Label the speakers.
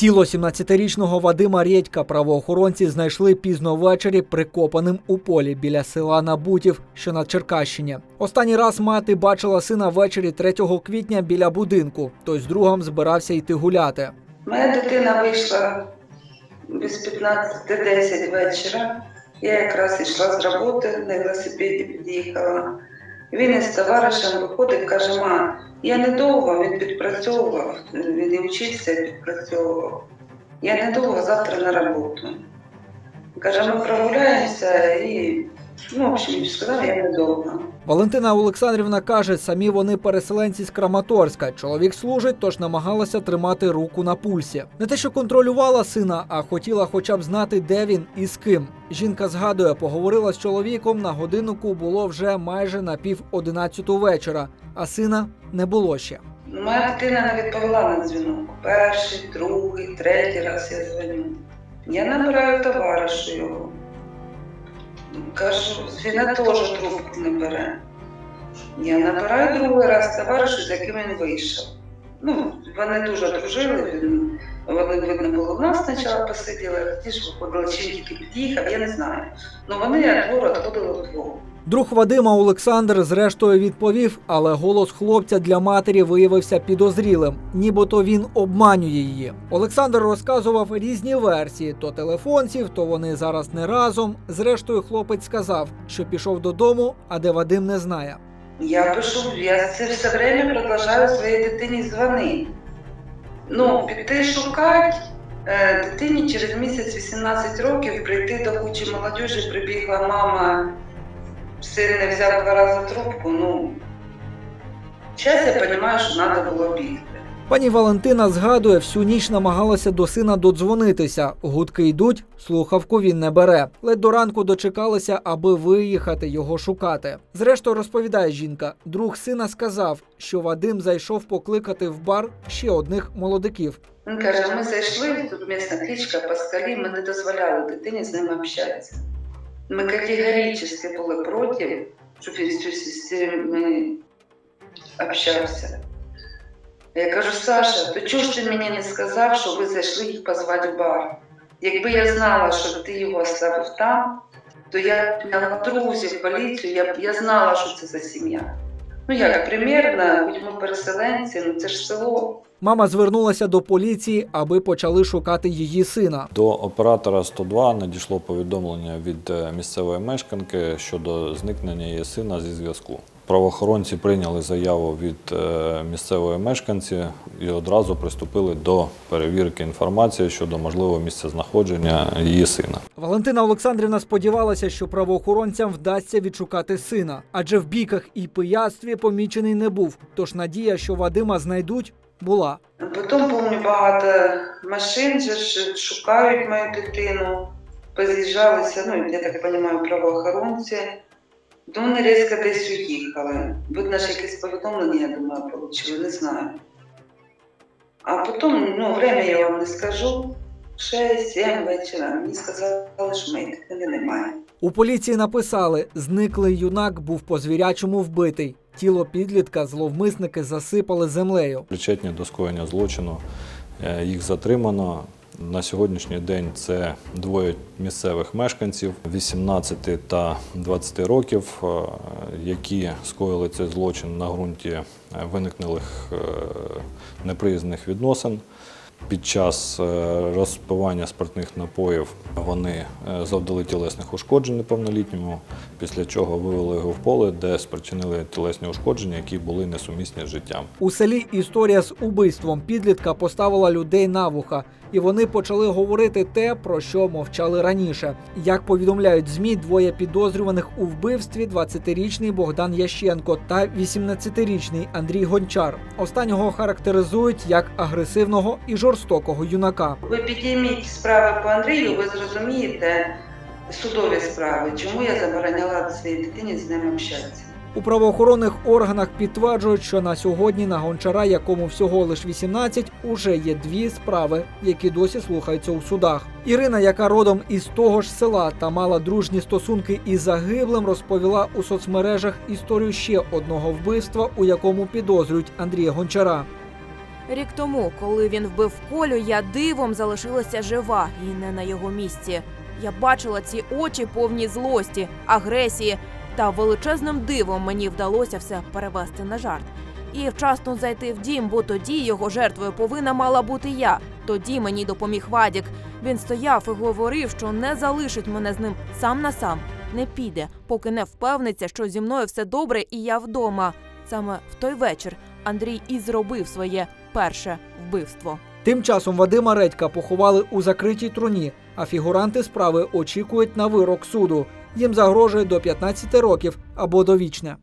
Speaker 1: Тіло 17-річного Вадима Рєдька правоохоронці знайшли пізно ввечері прикопаним у полі біля села Набутів, що на Черкащині. Останній раз мати бачила сина ввечері 3 квітня біля будинку. Той з другом збирався йти гуляти.
Speaker 2: Моя дитина вийшла без 15-10 вечора. Я якраз йшла з роботи, на велосипеді під'їхала. Він із товаришем виходить, каже, ма, я недовго, він підпрацьовував, він і вчився, і підпрацьовував. Я недовго завтра на роботу. Каже, ми прогуляємося і, ну, в общем, сказав, я недовго.
Speaker 1: Валентина Олександрівна каже, самі вони переселенці з Краматорська. Чоловік служить, тож намагалася тримати руку на пульсі. Не те, що контролювала сина, а хотіла хоча б знати, де він і з ким. Жінка згадує, поговорила з чоловіком на годиннику було вже майже на пів одинадцяту вечора, а сина не було ще.
Speaker 2: Моя дитина не відповіла на дзвінок. Перший, другий, третій раз я дзвоню. Я набираю товаришу його. Кажу, він теж трубку не бере. Я набираю другий раз товаришу, з яким він вийшов. Ну, вони дуже дружили, він, вони, видно, було в нас спочатку посиділи, ті ж виходили, чи він тільки під'їхав, я не знаю. Ну вони від двору відходили вдвох.
Speaker 1: Друг Вадима Олександр зрештою відповів, але голос хлопця для матері виявився підозрілим, нібито він обманює її. Олександр розказував різні версії: то телефонців, то вони зараз не разом. Зрештою, хлопець сказав, що пішов додому, а де Вадим не знає.
Speaker 2: Я пишу, я це все время продовжую своїй дитині дзвонити. Ну, піти шукати е, дитині через місяць 18 років прийти до кучі молодіжі, прибігла мама, син не взяв два рази трубку. Ну, зараз я розумію, що треба було бігти.
Speaker 1: Пані Валентина згадує, всю ніч намагалася до сина додзвонитися. Гудки йдуть, слухавку він не бере. Ледь до ранку дочекалися, аби виїхати його шукати. Зрештою, розповідає жінка, друг сина сказав, що Вадим зайшов покликати в бар ще одних молодиків.
Speaker 2: Він каже, ми зайшли, тут місна кличка Паскалі, ми не дозволяли дитині з ними общатися. Ми категорично були проти, щоб він з цими общався. Я кажу, Саша, то чого ж ти мені не сказав, що ви зайшли їх позвати в бар? Якби я знала, що ти його оставив там, то я зняла друзів, поліцію, я я знала, що це за сім'я. Ну як, примірно, будьмо переселенці, ну це ж село.
Speaker 1: Мама звернулася до поліції, аби почали шукати її сина.
Speaker 3: До оператора 102 надійшло повідомлення від е, місцевої мешканки щодо зникнення її сина зі зв'язку. Правоохоронці прийняли заяву від е, місцевої мешканці і одразу приступили до перевірки інформації щодо можливого місцезнаходження її сина.
Speaker 1: Валентина Олександрівна сподівалася, що правоохоронцям вдасться відшукати сина, адже в бійках і пияцтві помічений не був. Тож надія, що Вадима знайдуть, була.
Speaker 2: Потім, пам'ятаю, багато машин же шукають мою дитину, поз'їжджалися, ну, я так розумію, правоохоронці. То вони різко десь уїхали. Видно, що якесь повідомлення, я думаю, отримали, не знаю. А потім, ну, время я вам не скажу, 6-7 вечора, мені сказали, що моєї дитини немає.
Speaker 1: У поліції написали, зниклий юнак був по звірячому вбитий. Тіло підлітка зловмисники засипали землею.
Speaker 3: Причетні до скоєння злочину е, їх затримано. На сьогоднішній день це двоє місцевих мешканців 18 та 20 років, е, які скоїли цей злочин на ґрунті е, виникнених е, неприязних відносин. Під час е, розпивання спиртних напоїв вони е, завдали тілесних ушкоджень неповнолітньому, після чого вивели його в поле, де спричинили тілесні ушкодження, які були несумісні з життям.
Speaker 1: У селі історія з убивством підлітка поставила людей на вуха, і вони почали говорити те, про що мовчали раніше. Як повідомляють змі, двоє підозрюваних у вбивстві 20-річний Богдан Ященко та 18-річний Андрій Гончар. Останнього характеризують як агресивного і жорстокого юнака.
Speaker 2: Ви підійміть справи по Андрію, ви зрозумієте судові справи, чому я забороняла своїй дитині з ним общатися.
Speaker 1: У правоохоронних органах підтверджують, що на сьогодні на гончара, якому всього лише 18, уже є дві справи, які досі слухаються у судах. Ірина, яка родом із того ж села та мала дружні стосунки із загиблим, розповіла у соцмережах історію ще одного вбивства, у якому підозрюють Андрія Гончара.
Speaker 4: Рік тому, коли він вбив Колю, я дивом залишилася жива і не на його місці. Я бачила ці очі повні злості, агресії, та величезним дивом мені вдалося все перевести на жарт. І вчасно зайти в дім, бо тоді його жертвою повинна мала бути я. Тоді мені допоміг Вадік. Він стояв і говорив, що не залишить мене з ним сам на сам. Не піде, поки не впевниться, що зі мною все добре і я вдома. Саме в той вечір Андрій і зробив своє перше вбивство.
Speaker 1: Тим часом Вадима Редька поховали у закритій труні, а фігуранти справи очікують на вирок суду. Їм загрожує до 15 років або довічне.